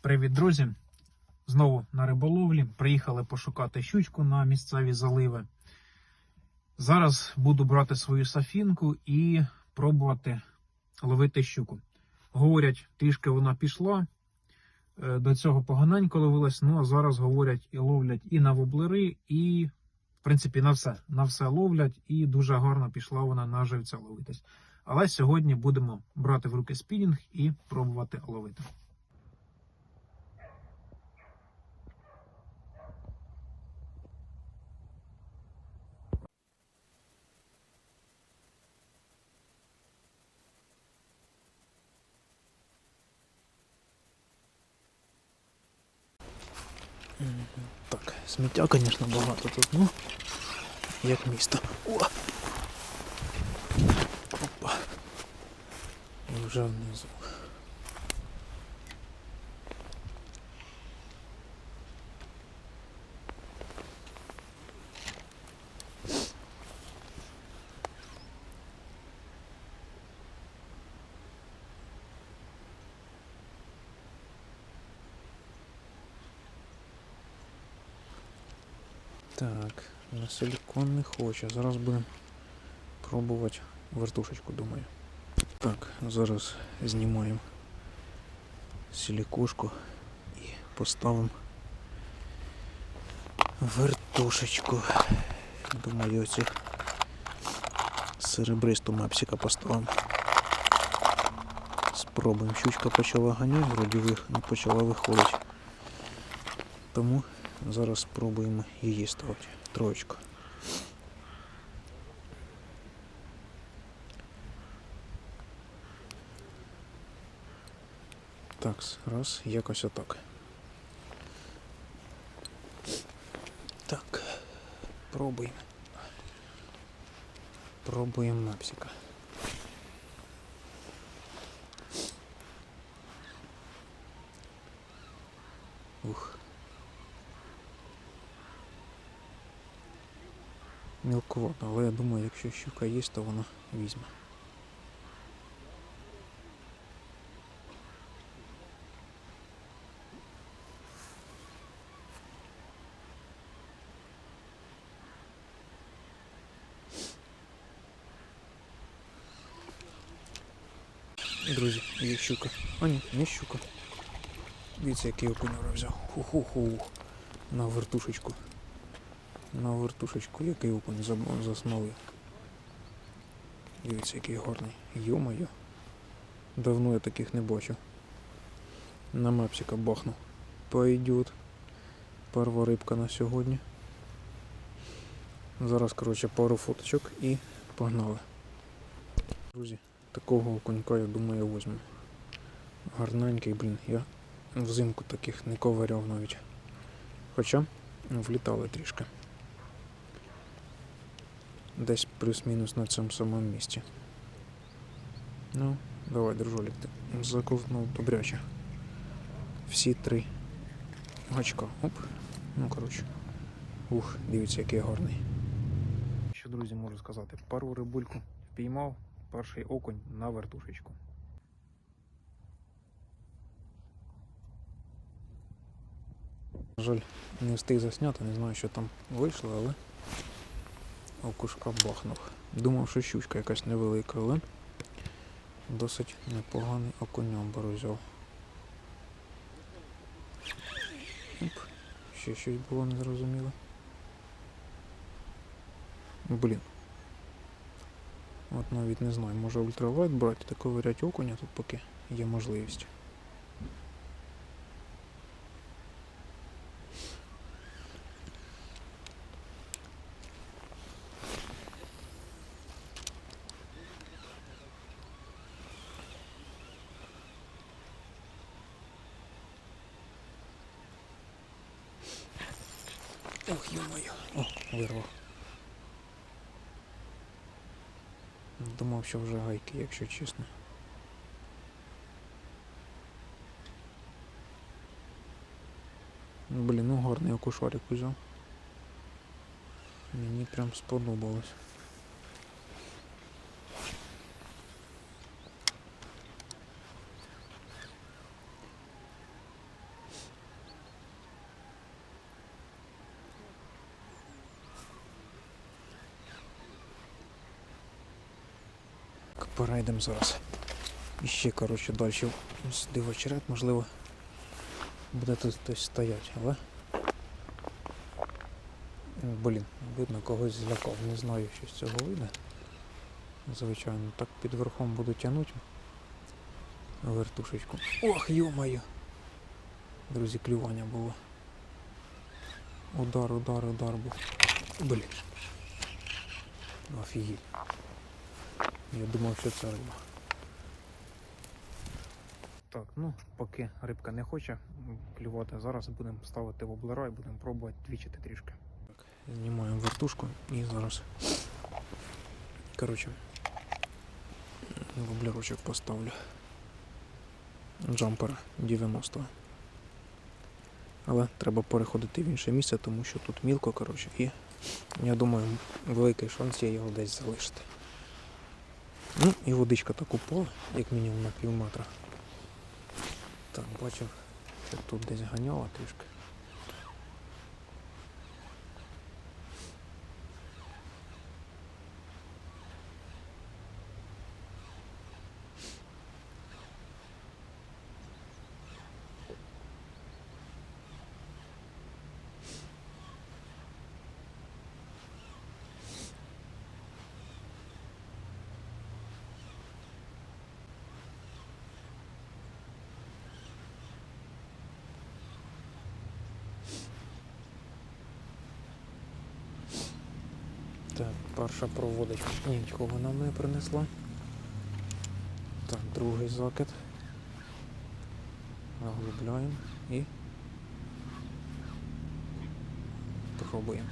Привіт, друзі! Знову на риболовлі. Приїхали пошукати щучку на місцеві заливи. Зараз буду брати свою сафінку і пробувати ловити щуку. Говорять, трішки вона пішла. е, До цього поганенько ловилась, ну а зараз говорять і ловлять і на воблери, і, в принципі, на все. На все ловлять, і дуже гарно пішла вона на живця ловитись. Але сьогодні будемо брати в руки спінінг і пробувати ловити. Так, сміття, звісно, багато тут, ну, як місто. О! Опа. І вже внизу. Так, на силікон не хоче. Зараз будемо пробувати вертушечку, думаю. Так, зараз знімаємо силікошку і поставимо вертушечку. Думаю, оці серебристу мапсика поставимо. Спробуємо. Щучка почала ганяти, вроді не почала виходити. Тому зараз спробуємо її ставити. Троєчку. Так, раз, якось отак. Так, пробуємо. Пробуємо мапсика. Ух. Мілковато, але я думаю, якщо щука є, то вона візьме. Друзі, є щука. А ні, не щука. Дивіться, який окуньора взяв. Ху-ху-ху. На вертушечку. На вертушечку, який окунь засмалив. Дивіться, який гарний. Йо-моє. Давно я таких не бачив. На мапсика бахнув. Пойдет. Перва рибка на сьогодні. Зараз, коротше, пару фоточок і погнали. Друзі, такого окунька, я думаю, я візьму. Гарненький, блін, я взимку таких не ковиряв навіть. Хоча влітали трішки. Десь плюс-мінус на цьому самому місці. Ну, давай, дружолік, ти заковтнув добряче. Всі три гачка. Оп. Ну, коротше. Ух, дивіться, який гарний. Що, друзі, можу сказати? Пару рибульку впіймав, перший окунь на вертушечку. На жаль, не встиг засняти, не знаю, що там вийшло, але окушка бахнув. Думав, що щучка якась невелика, але досить непоганий окуньомбар взяв. Оп, ще щось було незрозуміло. Блін. От навіть не знаю, може ультралайт брати та ковирять окуня тут поки є можливість. Ох, ё-моё. О, вирвав. Думав, що вже гайки, якщо чесно. Блін, ну гарний окушарик узяв. Мені прям сподобалось. Перейдемо зараз. І ще, коротше, далі очерет, можливо, буде тут хтось стоять, але. Блін, видно, когось злякав. Не знаю, що з цього вийде. Звичайно, так під верхом буду тягнути вертушечку. Ох, йо-моє! Друзі, клювання було. Удар, удар, удар був. Блін. Офігеть. Я думав, що це риба. Так, ну, поки рибка не хоче клювати, зараз будемо ставити воблера і будемо пробувати двічити трішки. Так, знімаємо вертушку і зараз. Коротше, воблерочок поставлю. Джампер 90. Але треба переходити в інше місце, тому що тут мілко, коротше, і я думаю, великий шанс є його десь залишити. Ну і водичка так упала, як мінімум на пів метра. Так, бачив, що тут десь ганяла трішки. Так, перша проводочка нічого нам не принесла. Так, другий закид. Заглубляємо і пробуємо.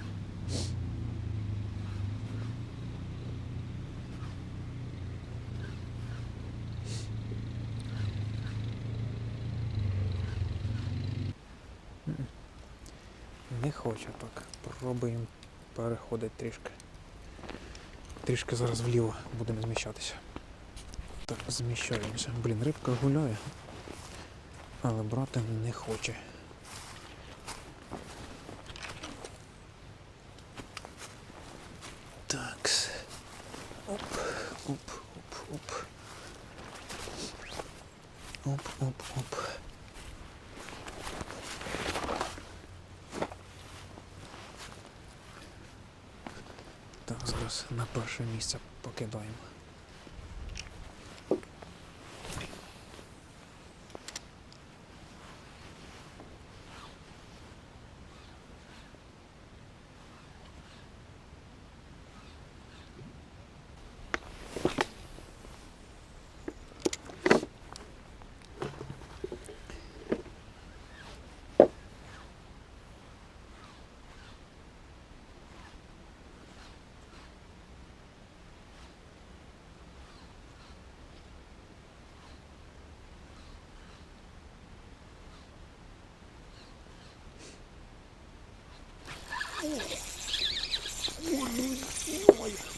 Не хоче так. Пробуємо переходить трішки. Трішки зараз вліво будемо зміщатися. Так, зміщаємося. Блін, рибка гуляє, але брати не хоче. Так. Оп, оп, оп, оп. Оп, оп, оп. Так, зараз на перше місце покидаємо.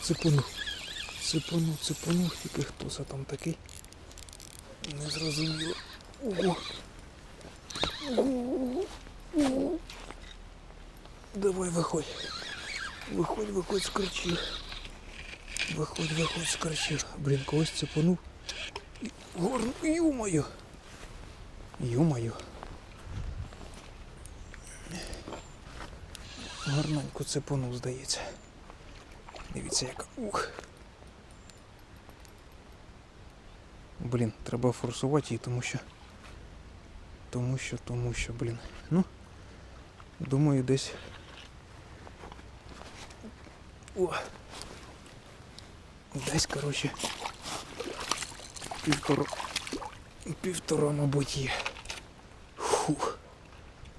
Цепанув. Цепанув, цепанув, тільки хто це там такий. Не зрозуміло. Ого. Давай виходь. Виходь, виходь корчів. Виходь, виходь з. Блін, когось цепанув. І Горно. Ю-моє. Гарненько цепанув, здається. Дивіться яка. Ух. Блін, треба форсувати її, тому що. Тому що, тому що, блін. Ну. Думаю, десь. О. Десь, коротше. Півтора. Півтора, мабуть, є. Фух.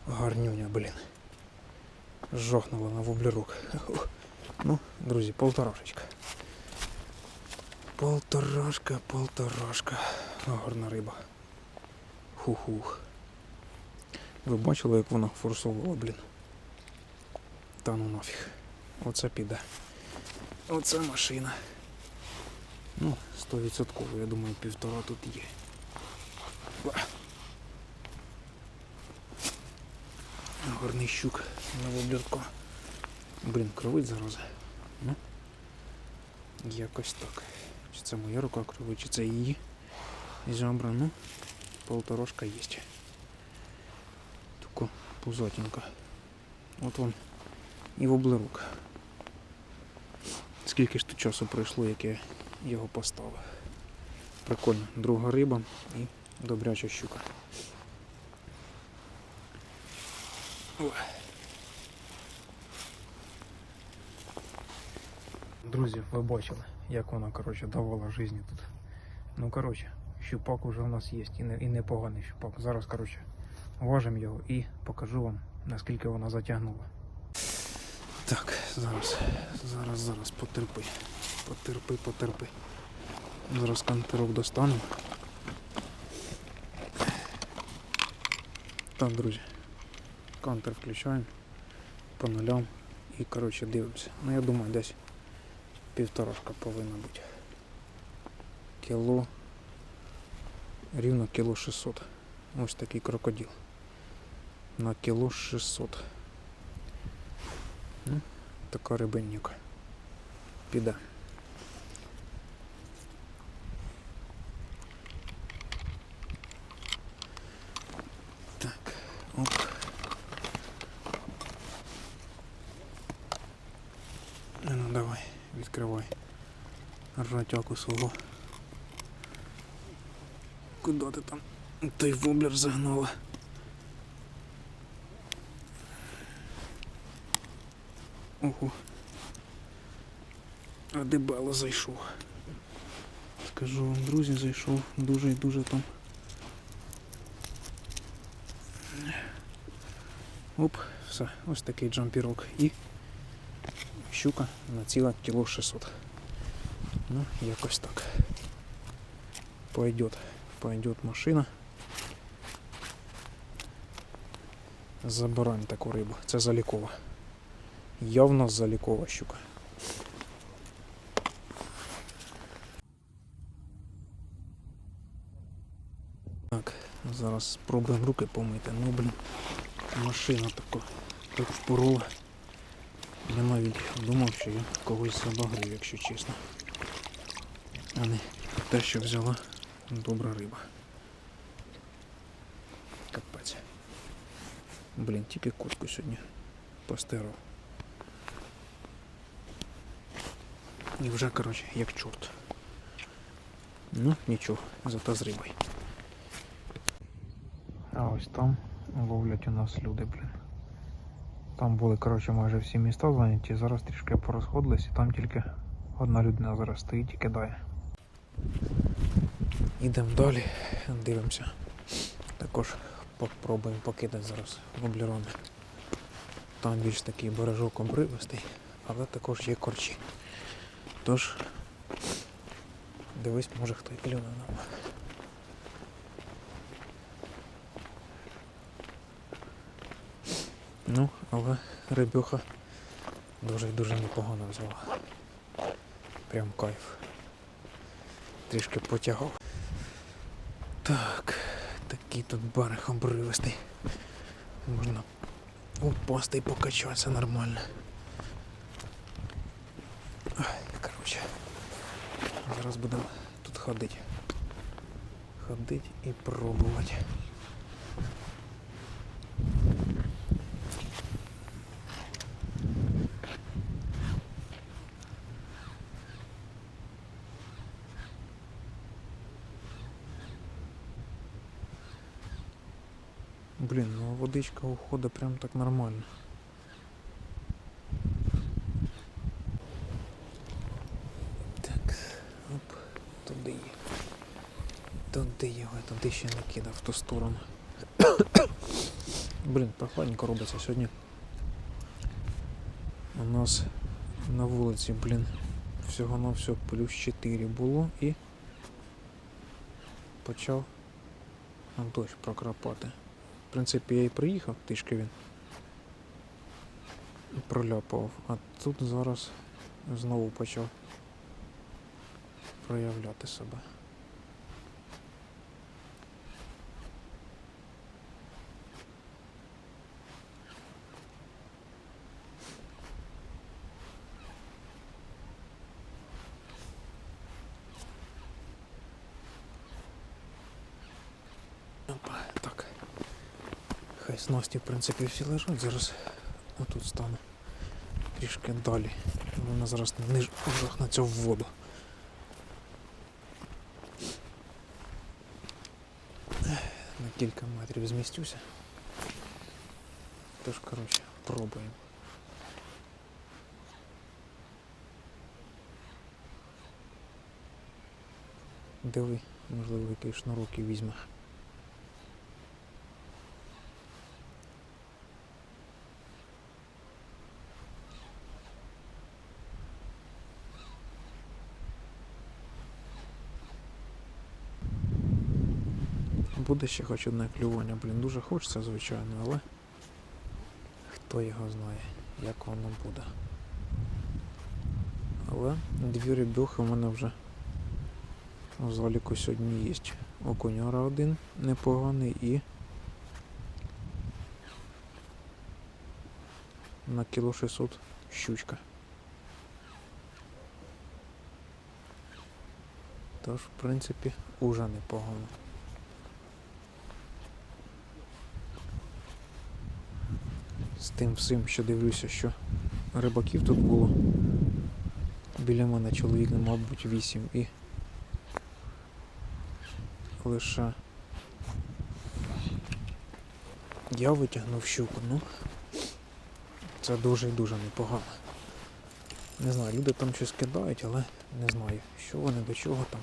Гарнюня, блін. Жохнула на воблерок. Ну, друзі, полторашечка. Полторашка, полторашка. Гарна риба. Хух-хух. Ви бачили, як вона форсувала, блін. Та ну нафіг. Оце піде. Оце машина. Ну, 100%, я думаю, півтора тут є. Гарний щук на воблюдку. Блін, кровить зараза. Ну, якось так. Чи це моя рука кривий, чи це її зябра, ну, полторошка є. Тако пузатенька. От вон і воблерук. Скільки ж тут часу пройшло, як я його поставив. Прикольно. Друга риба і добряча щука. Ой. Друзі, ви бачили, як вона коротше, давала житті тут. Ну, коротше, щупак уже у нас є і, не, і непоганий щупак. Зараз, коротше, важимо його і покажу вам, наскільки вона затягнула. Так, зараз, зараз, зараз, потерпи. Потерпи, потерпи. Зараз кантерок достану. Так, друзі. Кантер включаємо по нулям і коротше дивимося. Ну я думаю, десь півторашка повинна бути. Кіло. Рівно кіло 600. Ось такий крокодил. На кіло 600. Ну, така рибинніка. Піде. Так, оп. Ну, ну давай, відкривай. Ратяку свого. Куди ти там той воблер загнала? Ого. А дебело зайшов. Скажу вам, друзі, зайшов дуже і дуже там. Оп, все, ось такий джампірок. І щука на ціле кіло 600. Ну, якось так. Пойдет, пойдет машина. Забираємо таку рибу. Це залікова. Явно залікова щука. Так, зараз спробуємо руки помити. Ну, блін, машина така так впорола. Я навіть думав, що я когось забагрив, якщо чесно. А не те, що взяла добра риба. Капець. Блін, тільки куртку сьогодні постирав. І вже, коротше, як чорт. Ну, нічого, зато з рибою. А ось там ловлять у нас люди, блін. Там були, коротше, майже всі міста зайняті, зараз трішки порозходились, і там тільки одна людина зараз стоїть і кидає. Ідемо далі, дивимося. Також попробуємо покидати зараз воблерони. Там більш такий бережок обривистий, але також є корчі. Тож, дивись, може хто й клюне нам. Ну, але рибюха дуже і дуже непогано взяла. Прям кайф. Трішки потягав. Так, такий тут берег обривистий. Можна упасти і покачатися нормально. Коротше. Зараз будемо тут ходити. Ходити і пробувати. Блін, ну водичка уходить прям так нормально. Так, оп, туди. Туди його, туди ще не кидав в ту сторону. Блін, прохладненько робиться сьогодні. У нас на вулиці, блін, всього на все плюс 4 було і почав дощ прокрапати. В принципі, я і приїхав, трішки він проляпував, а тут зараз знову почав проявляти себе. Снасті, в принципі, всі лежать. Зараз отут стану трішки далі. Вона зараз ниж жахнеться в воду. На кілька метрів змістюся. Тож, коротше, пробуємо. Диви, можливо, який шнурок і візьме. Буде ще хоч одне клювання, блін, дуже хочеться, звичайно, але хто його знає, як воно буде. Але дві рибюхи в мене вже у заліку сьогодні є. Окуняра один непоганий і на кіло 600 щучка. Тож, в принципі, уже непогано. З тим всім, що дивлюся, що рибаків тут було. Біля мене чоловік, мабуть, вісім і лише я витягнув щуку, ну це дуже і дуже непогано. Не знаю, люди там щось кидають, але не знаю, що вони до чого там.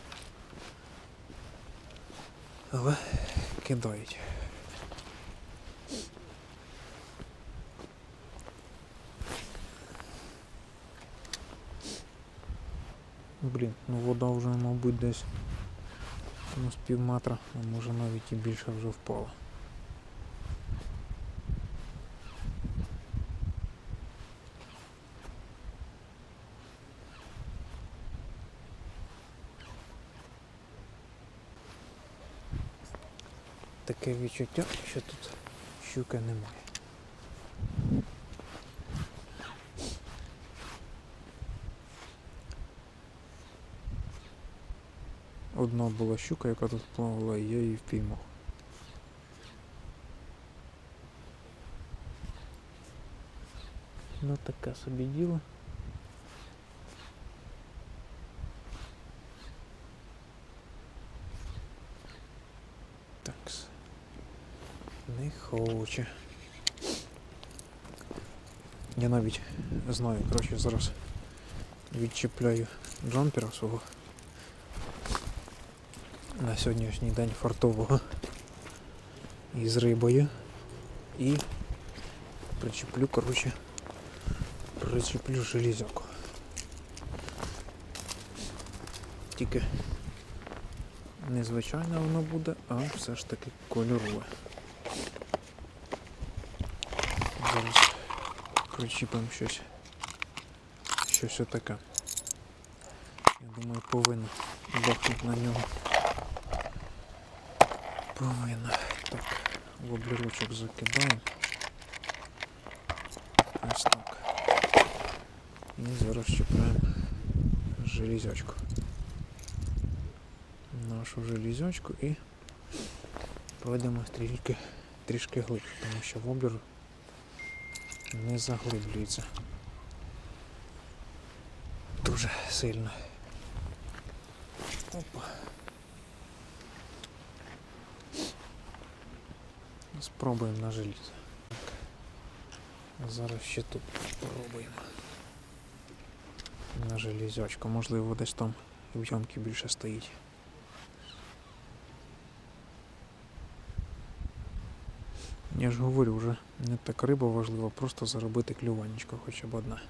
Але кидають. Блін, ну вода вже, мабуть, десь ну, з пів метра, а може навіть і більше вже впала. Таке відчуття, що тут щуки немає. Одна була щука, яка тут плавала, і я її впіймав. Ну таке собі діло. Такс. Не хоче. Я навіть знаю, коротше, зараз відчіпляю джампера свого на сьогоднішній день фартового із рибою і причеплю, коротше, причеплю железяку. Тільки незвичайне воно буде, а все ж таки кольорове. Зараз причіпимо щось. Щось отаке. Я думаю, повинен бахнути на нього. Повинна. Так, воблерочок закидаємо. Ось так. І зараз чіпляємо железячку. Нашу железячку і пройдемо трішки, трішки глибше, тому що воблер не заглиблюється. Дуже сильно. Опа. Спробуємо на желізо. Зараз ще тут спробуємо. На железячку. Можливо, десь там в ямки більше стоїть. Я ж говорю, вже не так риба важлива, просто заробити клюванечко хоча б одна.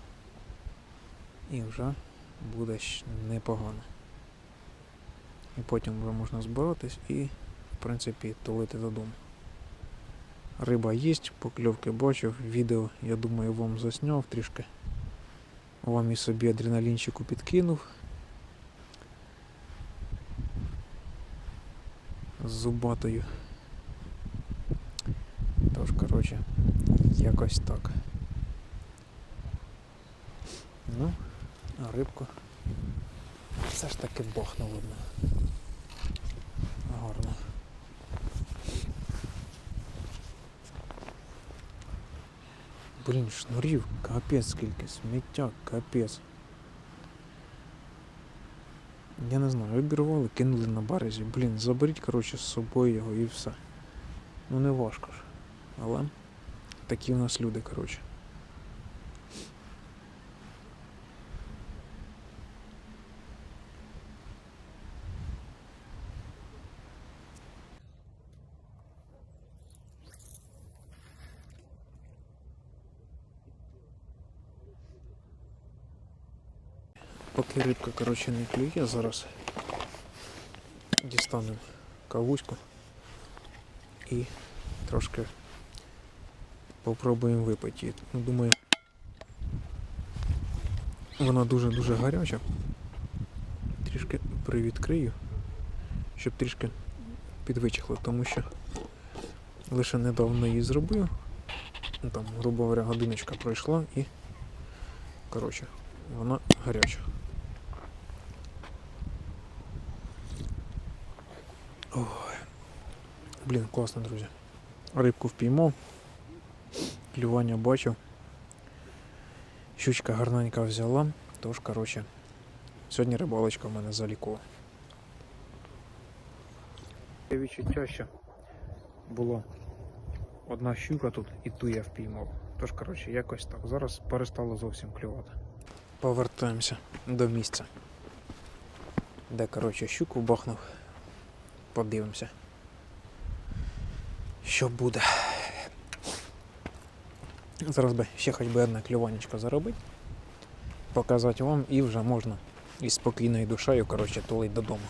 І вже буде непогано. І потім вже можна збиратись і, в принципі, тулити додому. Риба є, покльовки бачив, відео, я думаю, вам засняв трішки. Вам і собі адреналінчику підкинув. З зубатою. Тож, коротше, якось так. Ну, а рибку все ж таки бахнуло одна. Гарно. Блін, шнурів, капець скільки, сміття, капець. Я не знаю, обірвали, кинули на березі. Блін, заберіть, коротше, з собою його і все. Ну не важко ж. Але такі в нас люди, коротше. Поки рибка, коротше, не клює зараз. Дістанемо кавуську і трошки попробуємо випити. її. Ну, думаю, вона дуже-дуже гаряча. Трішки привідкрию, щоб трішки підвичахло, тому що лише недавно її зробив. Ну, Там, грубо говоря, годиночка пройшла і коротше, вона гаряча. Ой. Блін, класно, друзі. Рибку впіймав. Клювання бачив. Щучка гарненька взяла. Тож, коротше, сьогодні рибалочка в мене залікова. Відчуття, що було одна щука тут і ту я впіймав. Тож, коротше, якось так. Зараз перестало зовсім клювати. Повертаємося до місця. Де, коротше, щуку бахнув. Подивимося. Що буде. Зараз би ще хоч би одне клюванечко заробити. Показати вам і вже можна із спокійною душею, коротше, тулить додому.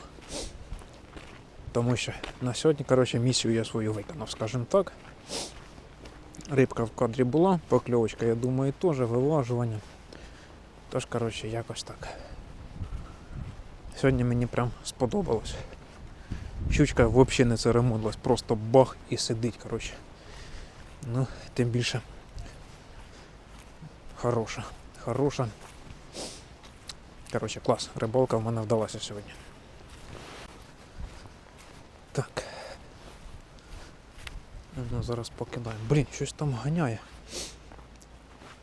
Тому що на сьогодні, коротше, місію я свою виконав, скажімо так. Рибка в кадрі була, покльовочка, я думаю, теж виважування. Тож, коротше, якось так. Сьогодні мені прям сподобалось. Щучка взагалі не церемонилась, просто бах і сидить, коротше. Ну, тим більше хороша. Хороша. Коротше, клас. Рибалка в мене вдалася сьогодні. Так. Ну, зараз покидаємо. Блін, щось там ганяє.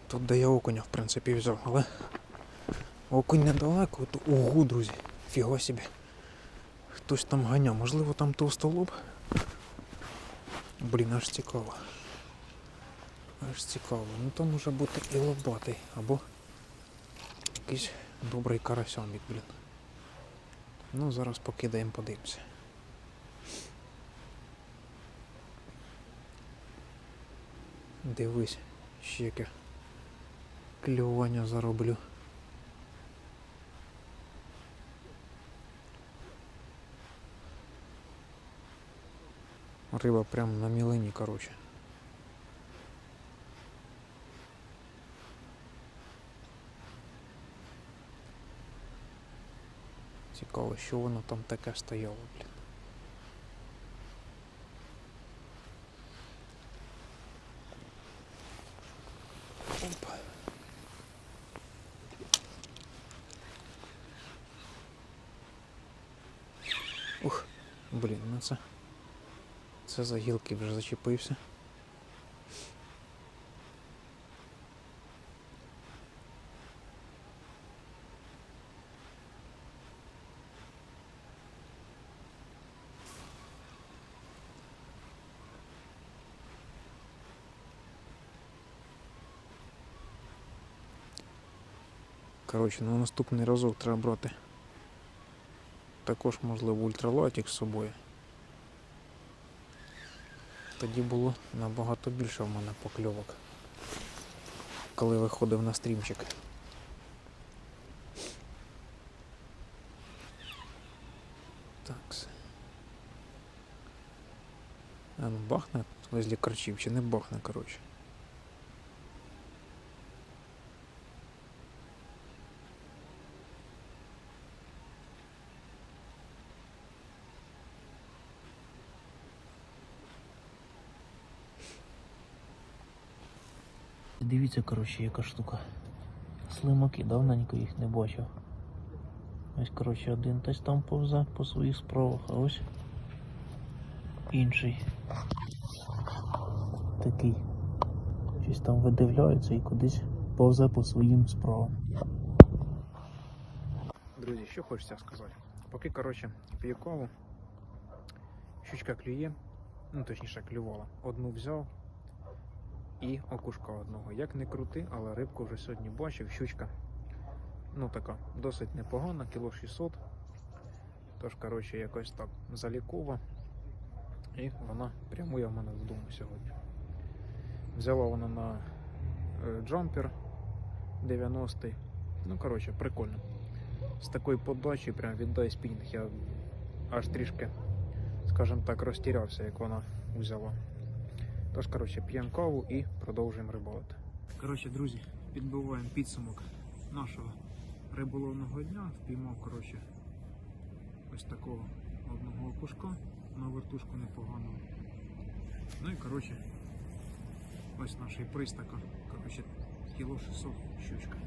Тут де я окуня, в принципі, взяв, але окунь недалеко, то ого, друзі, фіга собі. Хтось там ганяв, можливо там товстолоб. Блін, аж цікаво. Аж цікаво. Ну там може бути і лобатий, або якийсь добрий карасямік, блін. Ну, зараз покидаємо, подивимося. Дивись, ще яке клювання зароблю. Риба прям на мілині, короче. Цікаво, що воно там таке стояло, блін. Ух, блін, ну це. Це за гілки вже зачепився. Коротше, на наступний разок треба брати. Також можливо ультралатік з собою. Тоді було набагато більше в мене покльовок, коли виходив на стрімчик. Так. А ну бахне возле корчів чи не бахне, коротше. Дивіться, коротше, яка штука. Слимаки, давненько їх не бачив. Ось, коротше, один десь там повзе по своїх справах, а ось інший. Такий Щось там видивляється і кудись повзе по своїм справам. Друзі, що хочеться сказати. Поки, коротше, п'ю щучка клює, ну точніше клювала. Одну взяв і окушка одного. Як не крути, але рибку вже сьогодні бачив. Щучка, ну така, досить непогана, кіло 600. Тож, коротше, якось так залікова. І вона прямує в мене додому сьогодні. Взяла вона на е, джампер 90-й. Ну, коротше, прикольно з такої подачі прям віддай спінінг. Я аж трішки, скажімо так, розтірявся, як вона взяла. Тож, коротше, п'ємо каву і продовжуємо рибалити. Коротше, друзі, підбиваємо підсумок нашого риболовного дня. Впіймав, коротше, ось такого одного окушка на вертушку непоганого. Ну і коротше, ось наш приз така, коротше, кіло 600 щучка.